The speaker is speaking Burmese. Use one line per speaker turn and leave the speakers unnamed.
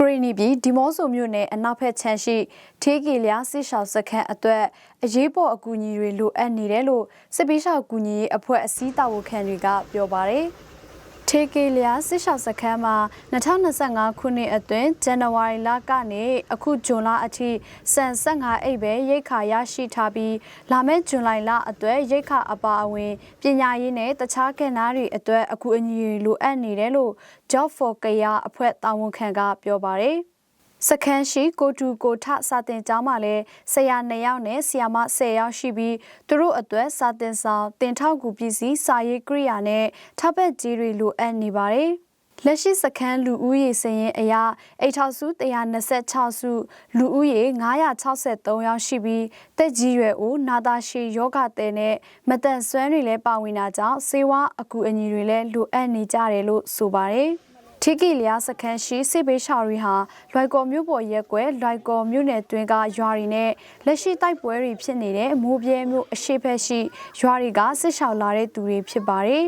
ကရီနီပြည်ဒီမော့ဆိုမြို့နယ်အနောက်ဘက်ခြမ်းရှိထေးကီလျာစစ်ရှောက်စခန်းအတွက်အရေးပေါ်အကူအညီတွေလိုအပ်နေတယ်လို့စစ်ပေးရှောက်ကူညီရေးအဖွဲ့အစည်းတာဝန်ခံတွေကပြောပါတယ်။ ထေးကီလျာစစ်ရှောက်စခန်းမှာ2025ခုနှစ်အတွင်းဇန်နဝါရီလကနေအခုဇွန်လအထိစံ15အိတ်ပဲရိတ်ခါရရှိထားပြီးလာမယ့်ဇွန်လလအတွက်ရိတ်ခါအပါအဝင်ပညာရေးနဲ့တခြားကဏ္ဍတွေအတွက်အကူအညီတွေလိုအပ်နေတယ်လို့ Job for Kaya အဖွဲ့တာဝန်ခံကပြောပါတယ်။ စခန်းရှိကိုတူကိုထစာတင်ကျောင်းမှာလည်းဆရာ2ယောက်နဲ့ဆရာမ10ယောက်ရှိပြီးသူတို့အတွက်စာတင်ဆောင်တင်ထောက်ကူပစ္စည်းစာရေးကိရိယာနဲ့ထောက်ပံ့ကြေးတွေလိုအပ်နေပါတယ်။လက်ရှိစခန်းလူဦးရေစရင်အရာအိတ်ထောက်စု126စုလူဦးရေ963ယောက်ရှိပြီးတက်ကြီးရွယ်ဦးနာတာရှည်ယောဂတဲ့နဲ့မတန်ဆွမ်းတွေလည်းပါဝင်တာကြောင့်စေဝါအကူအညီတွေလည်းလိုအပ်နေကြတယ်လို့ဆိုပါတယ်။ ထိကီလျာစခန်းရှိစစ်ဘေးရှောင်တွေဟာလွိုက်ကော်မြို့ပေါ်ရက်ကွယ်လွိုက်ကော်မြို့နယ်တွင်ကရွာတွေနဲ့လက်ရှိတိုက်ပွဲတွေဖြစ်နေတဲ့မိုးပြဲမြို့အရှိဖက်ရှိရွာတွေကစစ်ရှောင်လာတဲ့သူတွေဖြစ်ပါတယ်